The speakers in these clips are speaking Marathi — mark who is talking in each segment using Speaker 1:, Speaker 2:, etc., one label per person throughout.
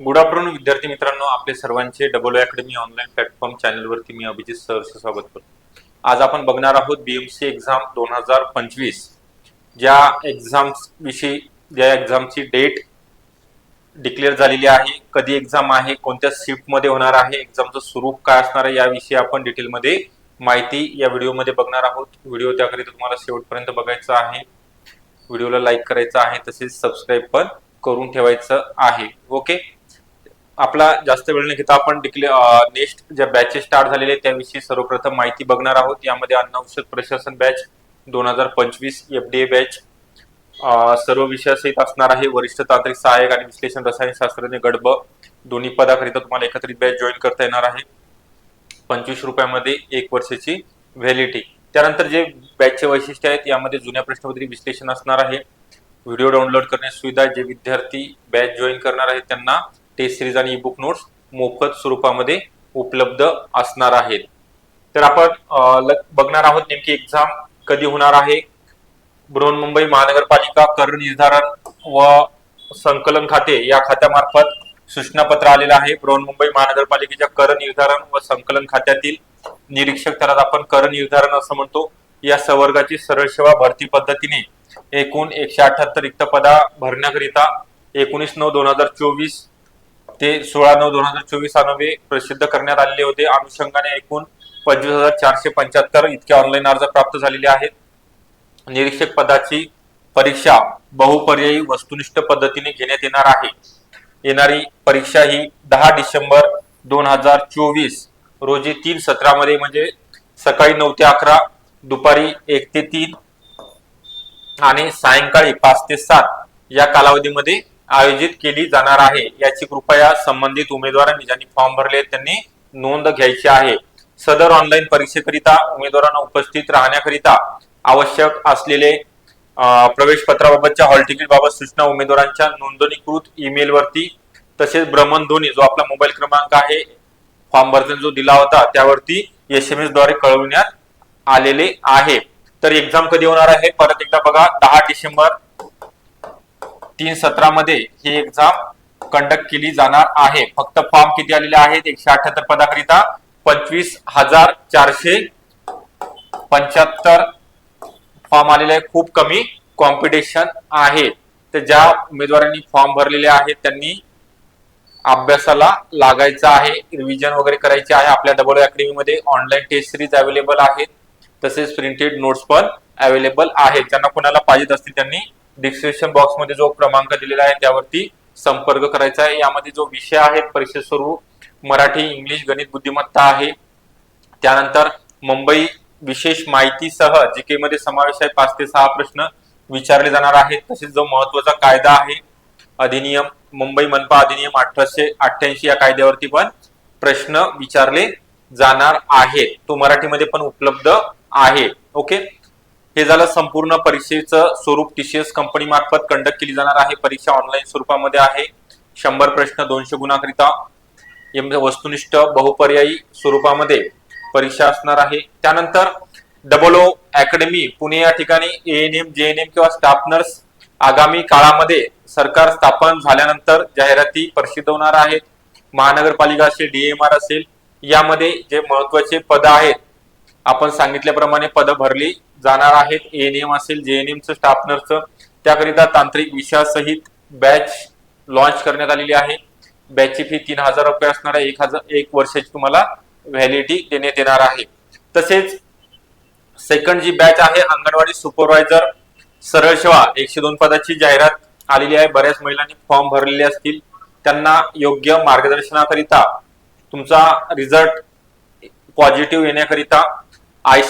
Speaker 1: गुड आफ्टरनून विद्यार्थी मित्रांनो. आपले सर्वांचे डबल अकॅडमी ऑनलाईन प्लॅटफॉर्म चॅनलवरती मी अभिजित सरचं स्वागत करतो. आज आपण बघणार आहोत बीएमसी एक्झाम दोन हजार पंचवीस. ज्या एक्झाम्स विषयी ज्या एक्झामची डेट डिक्लेअर झालेली आहे कधी एक्झाम आहे कोणत्या शिफ्टमध्ये होणार आहे एक्झामचं स्वरूप काय असणार आहे याविषयी आपण डिटेलमध्ये माहिती या व्हिडिओमध्ये बघणार आहोत. व्हिडिओ त्याकरिता तुम्हाला शेवटपर्यंत बघायचा आहे. व्हिडिओला लाईक करायचा आहे तसेच सबस्क्राईब पण करून ठेवायचं आहे. ओके आपला जास्त वेळ न घेता आपण डिक्ले नेक्स्ट ज्या बॅचेस स्टार्ट झालेले आहेत त्याविषयी सर्वप्रथम माहिती बघणार आहोत. यामध्ये अन्न औषध प्रशासन बॅच दोन हजार पंचवीस एफ डी ए बॅच सर्व विषयासहित असणार आहे. वरिष्ठ तांत्रिक सहाय्यक आणि विश्लेषण रसायनशास्त्रज्ञ गडब दोन्ही पदाकरिता तुम्हाला एकत्रित बॅच जॉईन करता येणार आहे. पंचवीस रुपयामध्ये एक वर्षाची व्हॅलिडिटी त्यानंतर जे बॅचचे वैशिष्ट्य आहेत यामध्ये जुन्या प्रश्नपत्री विश्लेषण असणार आहे. व्हिडिओ डाउनलोड करण्याची सुविधा जे विद्यार्थी बॅच जॉईन करणार आहेत त्यांना टेस्ट सिरीज आणि बुक नोट्स मोफत स्वरूपामध्ये उपलब्ध असणार आहेत. तर आपण बघणार आहोत नेमकी एक्झाम कधी होणार आहे. बृहन्मुंबई महानगरपालिका कर निर्धारण व संकलन खाते या खात्यामार्फत सूचनापत्र आलेलं आहे. बृहन्मुंबई महानगरपालिकेच्या कर निर्धारण व संकलन खात्यातील निरीक्षक त्याला आपण कर निर्धारण असं म्हणतो. या संवर्गाची सरळ सेवा भरती पद्धतीने एकूण एकशे अठ्याहत्तर रिक्त पदा भरण्याकरिता एकोणीस नऊ दोन हजार चोवीस ते सोळा नऊ दोन हजार चोवीस अनुवे प्रसिद्ध करण्यात आलेले होते. अनुषंगाने एकूण पंचवीस हजार चारशे पंच्याहत्तर इतके ऑनलाईन अर्ज प्राप्त झालेले आहेत. निरीक्षक पदाची परीक्षा बहुपर्यायी वस्तुनिष्ठ पद्धतीने घेण्यात येणार आहे. येणारी परीक्षा ही दहा डिसेंबर दोन हजार चोवीस रोजी तीन सत्रामध्ये म्हणजे सकाळी नऊ ते अकरा दुपारी एक ते तीन आणि सायंकाळी पाच ते सात या कालावधीमध्ये आयोजित केली जाणार आहे. याची कृपया संबंधित उमेदवारांनी ज्यांनी फॉर्म भरले त्यांनी नोंद घ्यायची आहे. सदर ऑनलाईन परीक्षेकरिता उमेदवारांना उपस्थित राहण्याकरिता आवश्यक असलेले प्रवेशपत्राबाबतच्या प्रवेश पत्राबाबतच्या हॉल तिकीट बाबत सूचना उमेदवारांच्या नोंदणीकृत ईमेल वरती तसेच भ्रमणध्वनी जो आपला मोबाईल क्रमांक आहे फॉर्म भरताना जो दिला होता त्यावरती एस एम एसद्वारे कळविण्यात आलेले आहे. तर एक्झाम कधी होणार आहे? परत एकदा बघा दहा डिसेंबर तीन सत्रामध्ये ही एक्झाम कंडक्ट केली जाणार आहे. फक्त फॉर्म किती आलेले आहेत? एकशे अठ्याहत्तर पदाकरिता पंचवीस हजार चारशे पंच्याहत्तर फॉर्म आलेले आहे. खूप कमी कॉम्पिटिशन आहे. तर ज्या उमेदवारांनी फॉर्म भरलेले आहेत त्यांनी अभ्यासाला लागायचं आहे. रिव्हिजन वगैरे करायचे आहे. आपल्या डबल अकॅडमीमध्ये ऑनलाईन टेस्ट सिरीज अवेलेबल आहेत. तसेच प्रिंटेड नोट्स पण अवेलेबल आहेत. ज्यांना कोणाला पाहिजेत असतील त्यांनी डिस्क्रिप्शन बॉक्समध्ये जो क्रमांक दिलेला आहे त्यावरती संपर्क करायचा आहे. यामध्ये जो विषय आहेत परीक्षे स्वरूप मराठी इंग्लिश गणित बुद्धिमत्ता आहे. त्यानंतर मुंबई विशेष माहितीसह जीके मध्ये समावेश आहे. पाच ते सहा प्रश्न विचारले जाणार आहेत. तसेच जो महत्त्वाचा कायदा आहे अधिनियम मुंबई मनपा अधिनियम अठराशे अठ्ठ्याऐंशी या कायद्यावरती पण प्रश्न विचारले जाणार आहेत. तो मराठीमध्ये पण उपलब्ध आहे. ओके? हे झालं संपूर्ण परीक्षेचं स्वरूप टीसीएस कंपनी मार्फत कंडक्ट केली जाणार आहे. परीक्षा ऑनलाईन स्वरूपामध्ये आहे. शंभर प्रश्न दोनशे गुणाकरिता वस्तुनिष्ठ बहुपर्यायी स्वरूपामध्ये परीक्षा असणार आहे. त्यानंतर डबल ओ अकॅडमी पुणे या ठिकाणी A N M J N M किंवा स्टाफ नर्स आगामी काळामध्ये सरकार स्थापन झाल्यानंतर जाहिराती प्रसिद्ध होणार आहेत. महानगरपालिका असेल डीएमआर असेल यामध्ये जे महत्त्वाचे पद आहेत आपण सांगितल्याप्रमाणे पदं भरली जाणार आहेत. एएनएम असेल जेएनएमचं स्टाफ नर्सचं त्याकरिता तांत्रिक विषयासहित बॅच लॉन्च करण्यात आलेली आहे. बॅचची फी तीन हजार रुपये असणार आहे. एक हजार एक वर्षाची तुम्हाला व्हॅलिडिटी देण्यात येणार आहे. तसेच सेकंड जी बॅच आहे अंगणवाडी सुपरवायझर सरळ सेवा एकशे दोन पदाची जाहिरात आलेली आहे. बऱ्याच महिलांनी फॉर्म भरलेले असतील. त्यांना योग्य मार्गदर्शनाकरिता तुमचा रिझल्ट पॉझिटिव्ह येण्याकरिता आय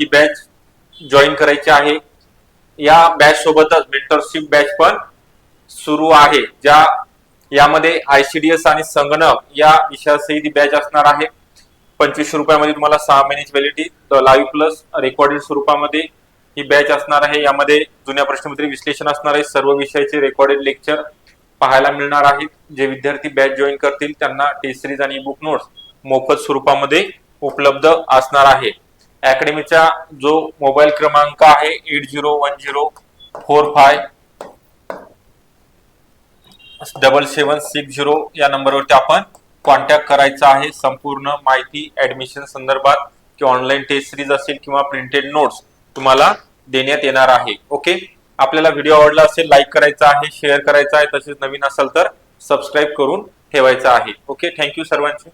Speaker 1: ही बॅच जॉईन करायची आहे. या बॅच सोबतच मेंटरशिप बॅच पण सुरू आहे ज्या यामध्ये आयसीडीएस आणि संगणक या विषयासहित ही बॅच असणार आहे. पंचवीसशे रुपयामध्ये तुम्हाला सहा महिन्याची व्हॅलिडिटी लाईव्ह प्लस रेकॉर्डेड स्वरूपामध्ये ही बॅच असणार आहे. यामध्ये जुन्या प्रश्नपत्री विश्लेषण असणार आहे. सर्व विषयाचे रेकॉर्डेड लेक्चर पाहायला मिळणार आहेत. जे विद्यार्थी बॅच जॉईन करतील त्यांना टेस्ट सिरीज आणि बुक नोट्स मोफत स्वरूपामध्ये उपलब्ध असणार आहे. अकॅडमीचा जो मोबाईल क्रमांक आहे eight zero one zero four five double seven six zero या नंबरवरती आपण कॉन्टॅक्ट करायचा आहे. संपूर्ण माहिती ऍडमिशन संदर्भात किंवा ऑनलाईन टेस्ट सिरीज असेल किंवा प्रिंटेड नोट्स तुम्हाला देण्यात येणार आहे. ओके आपल्याला व्हिडिओ आवडला असेल लाईक करायचा आहे शेअर करायचा आहे तसेच नवीन असेल तर सबस्क्राईब करून ठेवायचा आहे. ओके थँक्यू सर्वांचे.